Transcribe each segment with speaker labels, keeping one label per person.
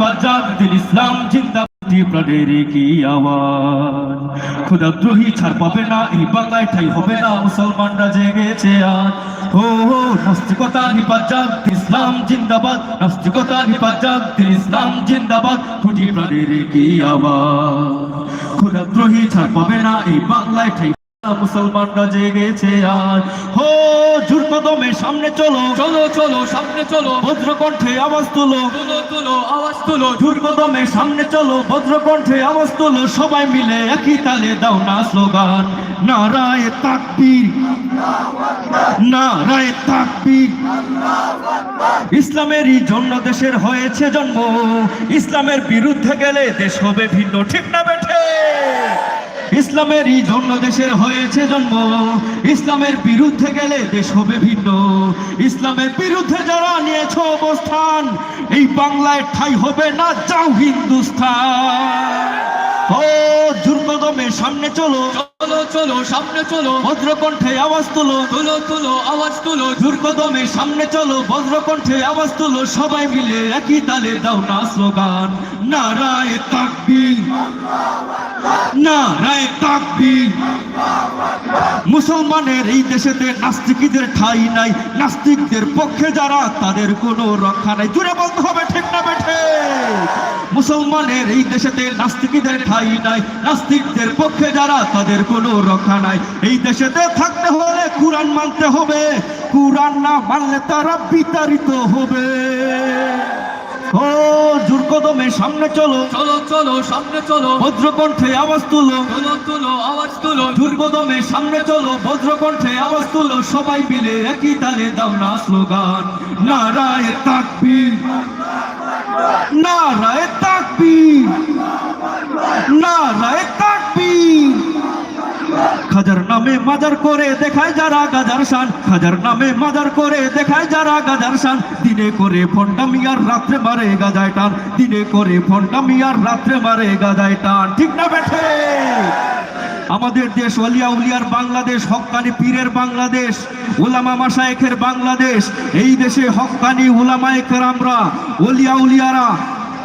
Speaker 1: হিফাজত দিল ইসলাম, জিন্দাবাদ প্রাণের কি আওয়াজ? ক্ষুদাদ্রোহী ছাড় পাবে না, এই বাংলায় ঠাই হবে না, মুসলমানরা জেগেছে আজ। ও নাস্তিকতা হিফাজত ইসলাম, জিন্দাবাদ। নাস্তিকতা দিল ইসলাম, জিন্দাবাদ। খুঁটি প্রাণের কি আওয়াজ? ছাড় পাবে না, এই বাংলায় ঠাই মুসলমানরা জেগেছে আজ। হো জোর কদমে সামনে চলো।
Speaker 2: চলো চলো সামনে চলো।
Speaker 1: ভদ্রকণ্ঠে আওয়াজ তুলো।
Speaker 2: তুলো তুলো আওয়াজ তুলো।
Speaker 1: জোর কদমে সামনে চলো। ভদ্রকণ্ঠে আওয়াজ তুলো। সবাই মিলে একই তালে দাও না স্লোগান। নারায় তাকবীর। নারায় তাকবীর। ইসলামেরই জন্য দেশের হয়েছে জন্ম। ইসলামের বিরুদ্ধে গেলে দেশ হবে ভিন্ন। ঠিক না বেঠে? ইসলামেরই জন্য দেশের হয়েছে জন্ম। ইসলামের বিরুদ্ধে গেলে দেশ হবে ভিন্ন। ইসলামের বিরুদ্ধে যারা নিয়েছ অবস্থান এই বাংলায় ঠাই হবে না যাও হিন্দুস্তান। ও দুর্গদমে সামনে চলো।
Speaker 2: চলো চলো সামনে চলো।
Speaker 1: ভদ্রকণ্ঠে আওয়াজ তুলো।
Speaker 2: তুলো তুলো আওয়াজ তুলো।
Speaker 1: দুর্গদমে সামনে চলো। ভদ্রকণ্ঠে আওয়াজ তুলো। সবাই মিলে একই তালে দাও না স্লোগান। নারায় তাকবীর। নারায় তাকবীর। মুসলমানের এই দেশেতে নাস্তিকদের ঠাই নাই, নাস্তিকদের পক্ষে যারা, তাদের কোনো রক্ষা নাই। জুড়ে বলতে হবে, ঠিক না বেঠে? মুসলমানের এই দেশেতে নাস্তিকদের ঠাই নাই, নাস্তিকদের পক্ষে যারা, তাদের কোনো রক্ষা নাই। এই দেশেতে থাকতে হলে কোরআন মানতে হবে। কোরআন না মানলে তারা বিতাড়িত হবে। দুর্গদমে সামনে চলো।
Speaker 2: চলো চলো সামনে চলো।
Speaker 1: ভদ্রকণ্ঠে আওয়াজ তুলো।
Speaker 2: তুলো তুলো আওয়াজ তুলো।
Speaker 1: দুর্গদমে সামনে চলো। ভদ্রকণ্ঠে আওয়াজ তুলো। সবাই মিলে একই তালে দাও না স্লোগান। নারায় তাকবীর। নারায় তাকবীর নারায় তাকবীর খাজার নামে মাদার করে দেখায় যারা গাজার শান। খাজার নামে মাদার করে দেখায় যারা গাজার শান। দিনে করে ফন্ডামি আর রাত্রে মারে গাজায় টান। দিনে করে ফন্ডামি আর রাত্রে মারে গাজায় টান। ঠিক না বেঠে? আমাদের দেশ ওলিয়া উলিয়ার বাংলাদেশ হক্কানি পীরের বাংলাদেশ ওলামা মাসায়েখের বাংলাদেশ, এই দেশে হক্কানি উলামায়েখের আমরা ওলিয়া উলিয়ারা,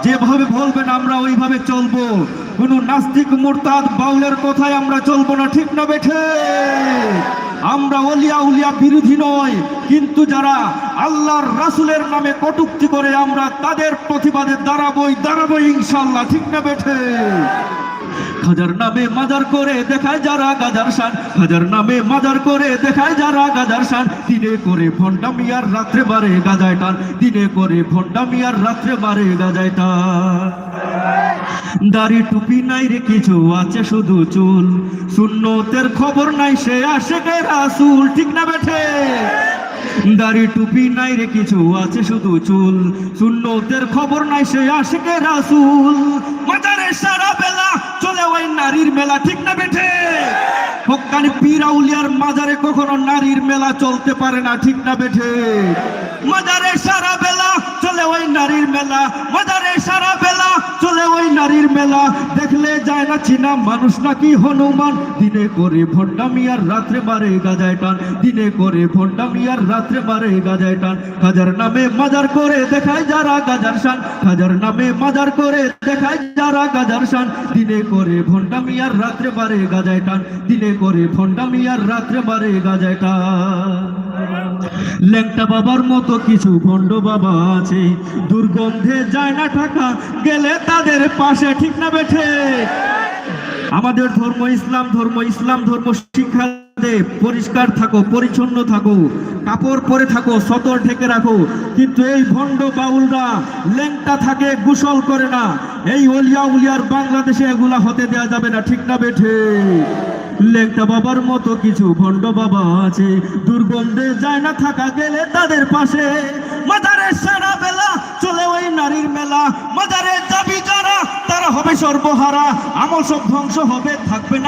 Speaker 1: যেভাবে বলবেন আমরা ওইভাবে চলবো। কোন নাস্তিক মুরতাদ বাউলের কথায় আমরা চলবো না, ঠিক না বেঠে? আমরা অলিয়া উলিয়া বিরোধী নয়, কিন্তু যারা আল্লাহর রাসুলের নামে কটুক্তি করে আমরা তাদের প্রতিবাদে দাঁড়াবই দাঁড়াবই ইনশাল্লাহ ঠিক না বেঠে? খাজার নামে মাজার করে দেখায় যারা গাজার শান, খাজার নামে মাজার করে দেখায় যারা গাজার শান, দিনে করে ফন্ডা মিয়ার রাত্রে মারে গাজায় টান, দিনে করে ফন্ডা মিয়ার রাত্রে মারে গাজায় টান। দাড়ি টুপি নাই রে, কিছু আছে শুধু চুল। সুন্নতের খবর নাই, সে আসে রাসুল। ঠিক না বেঠে? দাড়ি টুপি নাই রে, কিছু আছে শুধু চুল। সুন্নতের খবর নাই, সে আসে রাসুল। মাজারে সারা বেলা চলে ওই নারীর মেলা, ঠিক না বেঠে? হকানি পীরাউলিয়ার মাজারে কখনো নারীর মেলা চলতে পারে না, ঠিক না বেঠে? মাজারে সারা বেলা চলে ওই নারীর মেলা, মাজারে সারা বেলা চলে ওই নারীর মেলা দেখলে যায় না চিনা মানুষ নাকি হনুমান। দিনে করে ভণ্ডামি মিয়ার রাত্রে মারে গাজায় টান। দিনে করে ভণ্ডামি মিয়ার রাত্রে মারে গাজায় টান। খাজার নামে মাজার করে দেখায় যারা গাজার শান। খাজার নামে মাজার করে দেখায় যারা গাজার শান। দিনে করে ভণ্ডামি মিয়ার রাত্রে মারে গাজায় টান। দিনে করে ভণ্ডামি মিয়ার রাত্রে মারে গাজায় টান। ল্যাংটা বাবার মতো কিছু ভণ্ড বাবা আছে। দুর্গন্ধে যায় না টাকা গেলে তাদের পাশে, ঠিক না বেঠে? আমাদের ধর্ম ইসলাম ধর্ম ইসলাম, ধর্ম শিক্ষা পরিষ্কার থাকো, পরিচ্ছন্ন থাকো। কাপড় পরে থাকো, সতর ঢেকে রাখো। কিন্তু এই ভণ্ড বাউলরা ল্যাংটা থাকে, গোসল করে না। এই অলিয়া উলিয়ার বাংলাদেশে এগুলা হতে দেয়া যাবে না, ঠিক না বেঠে? লেংটা বাবার মতো কিছু ভণ্ড বাবা আছে। দুর্গন্ধে যায় না থাকা গেলে তাদের পাশে। মাজারে সারা বেলা চলে ওই নারীর মেলা। মাজারে যাবি যারা তারা হবে সর্বহারা। আমল সব ধ্বংস হবে, থাকবে না।